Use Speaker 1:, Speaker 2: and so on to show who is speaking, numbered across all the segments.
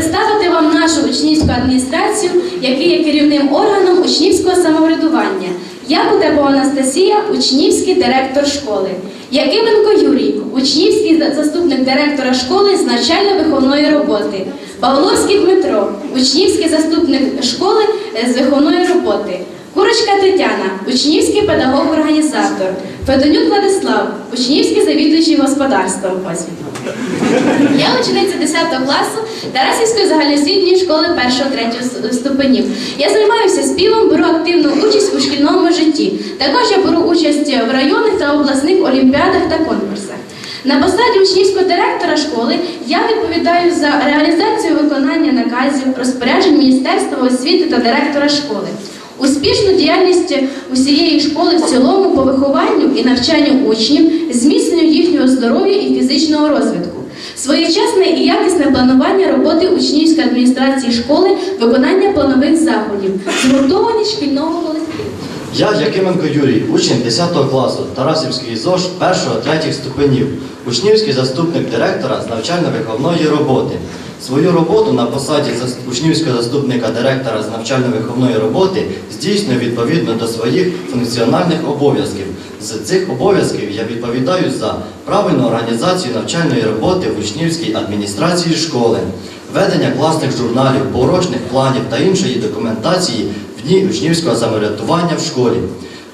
Speaker 1: представити вам нашу учнівську адміністрацію, який є керівним органом учнівського самоврядування. Я Кутепова Анастасія, учнівський директор школи. Якименко Юрій, учнівський заступник директора школи з навчально-виховної роботи. Павловський Дмитро, учнівський заступник школи е, з виховної роботи. Курочка Тетяна, учнівський педагог-організатор. Федонюк Владислав, учнівський завідуючий господарством. Я учениця 10 класу Тарасівської загальноосвітньої школи 1-3 ступенів. Я займаюся співом, беру активну участь у шкільному житті. Також я беру участь в районних та обласних олімпіадах та конкурсах. На посаді учнівського директора школи я відповідаю за реалізацію виконання наказів, розпоряджень Міністерства освіти та директора школи. Успішну діяльність усієї школи в цілому по вихованню і навчанню учнів, зміцненню їхнього здоров'я і фізичного розвитку. Своєчасне і якісне планування роботи учнівської адміністрації школи, виконання планових заходів, згуртованість шкільного колективу.
Speaker 2: Я Якименко Юрій, учень 10 класу Тарасівський ЗОЖ 1-3 ступенів, учнівський заступник директора з навчально-виховної роботи. Свою роботу на посаді учнівського заступника директора з навчально-виховної роботи здійснюю відповідно до своїх функціональних обов'язків. З цих обов'язків я відповідаю за правильну організацію навчальної роботи в учнівській адміністрації школи, ведення класних журналів, поурочних планів та іншої документації в дні учнівського самоврядування в школі,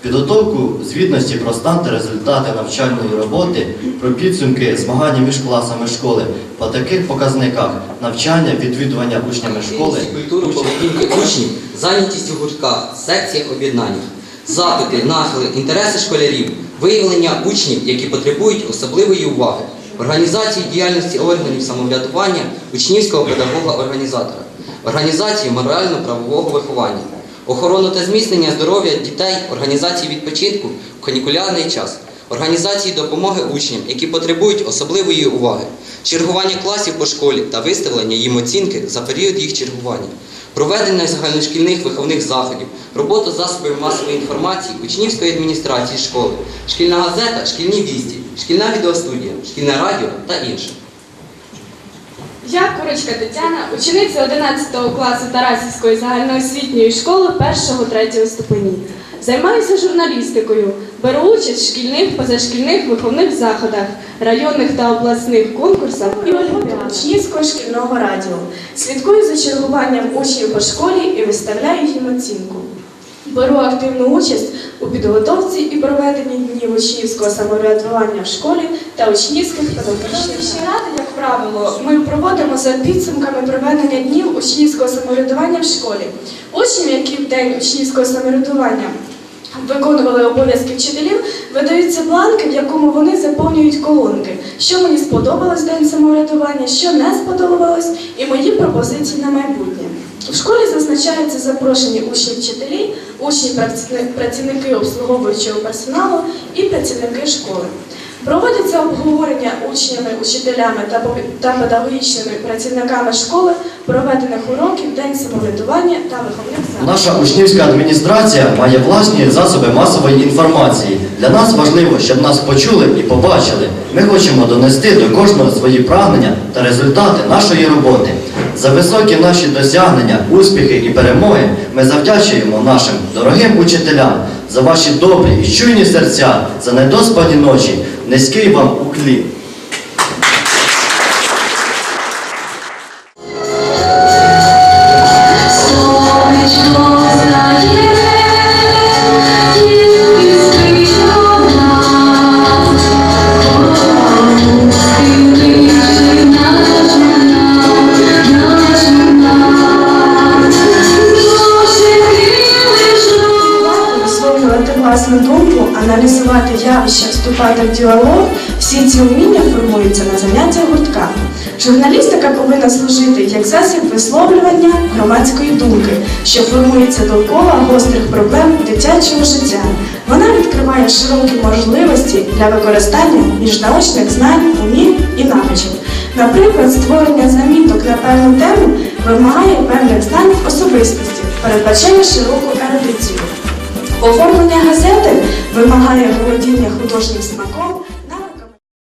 Speaker 2: підготовку звітності про стан та результати навчальної роботи, про підсумки змагання між класами школи по таких показниках навчання, відвідування учнями школи,
Speaker 3: культуру поведінки учнів, зайнятість у гуртках, секціях об'єднання, запити, нахили, інтереси школярів, виявлення учнів, які потребують особливої уваги, організації діяльності органів самоврядування учнівського педагога-організатора, організації морально-правового виховання, охорону та зміцнення здоров'я дітей, організації відпочинку в канікулярний час, організації допомоги учням, які потребують особливої уваги, чергування класів по школі та виставлення їм оцінки за період їх чергування, проведення загальношкільних виховних заходів, роботу засобів масової інформації, учнівської адміністрації школи, шкільна газета, шкільні вісті, шкільна відеостудія, шкільне радіо та інше.
Speaker 4: Я Курочка Тетяна, учениця 11 класу Тарасівської загальноосвітньої школи 1-3 ступені. Займаюся журналістикою, беру участь в шкільних, позашкільних виховних заходах, районних та обласних конкурсах і олімпіадах.
Speaker 5: Учнівського шкільного радіо. Слідкую за чергуванням учнів по школі і виставляю їм оцінку. Беру активну участь у підготовці і проведенні днів учнівського самоврядування в школі та учнівських педагогічних ради, як правило, ми проводимо за підсумками проведення днів учнівського самоврядування в школі. Учням, які в день учнівського самоврядування виконували обов'язки вчителів, видаються бланки, в якому вони заповнюють колонки, що мені сподобалось в день самоврядування, що не сподобалось, і мої пропозиції на майбутнє. У школі зазначаються запрошені учні вчителі, учні праці- працівники обслуговуючого персоналу і працівники школи. Проводяться обговорення учнями, учителями та педагогічними працівниками школи проведених уроків, день самоврядування та виховних заходів.
Speaker 2: Наша учнівська адміністрація має власні засоби масової інформації. Для нас важливо, щоб нас почули і побачили. Ми хочемо донести до кожного свої прагнення та результати нашої роботи. За високі наші досягнення, успіхи і перемоги ми завдячуємо нашим дорогим учителям за ваші добрі і чуйні серця, за недоспані ночі. Низький вам уклін.
Speaker 5: Власну думку, аналізувати явища, вступати в діалог, всі ці вміння формуються на заняттях гуртка. Журналістика повинна служити як засіб висловлювання громадської думки, що формується довкола гострих проблем дитячого життя. Вона відкриває широкі можливості для використання міжнаучних знань, умінь і навичок. Наприклад, створення заміток на певну тему вимагає певних знань особистості, передбачає широку ерудицію. Оформлення газети вимагає володіння художнім смаком